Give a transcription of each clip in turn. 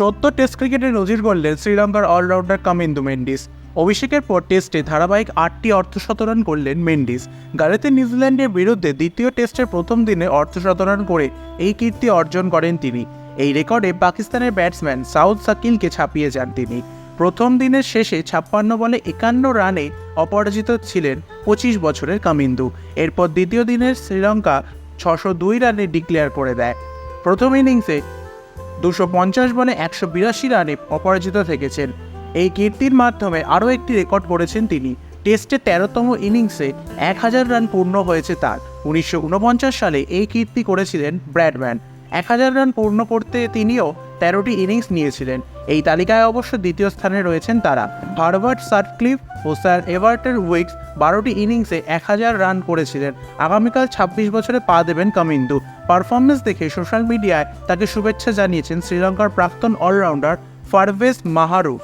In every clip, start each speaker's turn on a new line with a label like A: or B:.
A: চোদ্দ টেস্ট ক্রিকেটে নজির গড়লেন শ্রীলঙ্কার অলরাউন্ডার কামিন্দু মেন্ডিস। অভিষেকের পর টেস্টে ধারাবাহিক আটটি অর্ধশতরান করলেন মেন্ডিস। গালেতে নিউজিল্যান্ডের বিরুদ্ধে দ্বিতীয় টেস্টের প্রথম দিনে অর্ধশতরান করে এই কীর্তি অর্জন করেন তিনি। এই রেকর্ডে পাকিস্তানের ব্যাটসম্যান সাউথ সাকিলকে ছাপিয়ে যান তিনি। প্রথম দিনের শেষে ছাপ্পান্ন বলে একান্ন রানে অপরাজিত ছিলেন পঁচিশ বছরের কামিন্দু। এরপর দ্বিতীয় দিনের শ্রীলঙ্কা ছশো দুই রানে ডিক্লেয়ার করে দেয়। প্রথম ইনিংসে দুশো পঞ্চাশ বলে একশো বিরাশি রানে অপরাজিত থেকেছেন। এই কীর্তির মাধ্যমে আরও একটি রেকর্ড করেছেন তিনি। টেস্টে তেরোতম ইনিংসে এক হাজার রান পূর্ণ হয়েছে তার। উনিশশো উনপঞ্চাশ সালে এই কীর্তি করেছিলেন ব্র্যাডম্যান। এক হাজার রান পূর্ণ করতে তিনিও তেরোটি ইনিংস নিয়েছিলেন। এই তালিকায় অবশ্য দ্বিতীয় স্থানে রয়েছেন তারা। হার্ভার্ড সার্টক্লিফ ও স্যার এভার্টের উইক্স বারোটি ইনিংসে এক হাজার রান করেছিলেন। আগামীকাল ছাব্বিশ বছরে পা দেবেন কামিন্দু। পারফরমেন্স দেখে সোশ্যাল মিডিয়ায় তাকে শুভেচ্ছা জানিয়েছেন শ্রীলঙ্কার প্রাক্তন অলরাউন্ডার ফারভেজ মাহারুফ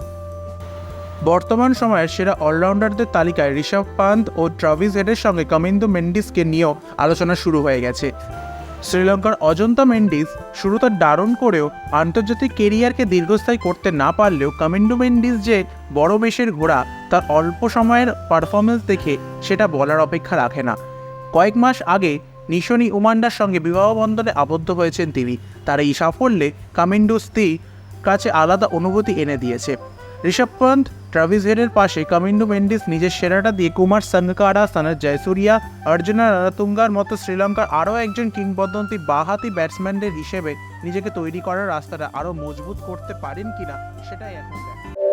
A: বর্তমান সময়ের সেরা অলরাউন্ডারদের তালিকায় ঋষভ পান্ত ও ট্রাভিস হেডের সঙ্গে কামিন্দু মেন্ডিসকে নিয়েও আলোচনা শুরু হয়ে গেছে। শ্রীলঙ্কার অজন্তা মেন্ডিস শুরুতে দারুণ করেও আন্তর্জাতিক কেরিয়ারকে দীর্ঘস্থায়ী করতে না পারলেও কামিন্ডু মেন্ডিস যে বড় বেশের ঘোড়া, তার অল্প সময়ের পারফরমেন্স দেখে সেটা বলার অপেক্ষা রাখে না। কয়েক মাস আগে নিশনি উমান্ডার সঙ্গে বিবাহ বন্ধনে আবদ্ধ হয়েছেন তিনি। তার এই সাফল্যে কামিন্ডু স্ত্রী কাছে আলাদা অনুভূতি এনে দিয়েছে। ঋষভ পন্থ ট্রাভিস হেডের পাশে কামিন্ডু মেন্ডিস নিজের সেরাটা দিয়ে কুমার সানকারা সানার জয়সুরিয়া, অর্জুনা রাতুঙ্গার মতো শ্রীলঙ্কার আরও একজন কিংবদন্তি বাহাতি ব্যাটসম্যানদের হিসেবে নিজেকে তৈরি করার রাস্তাটা আরও মজবুত করতে পারেন কিনা, সেটাই এখন দেখা।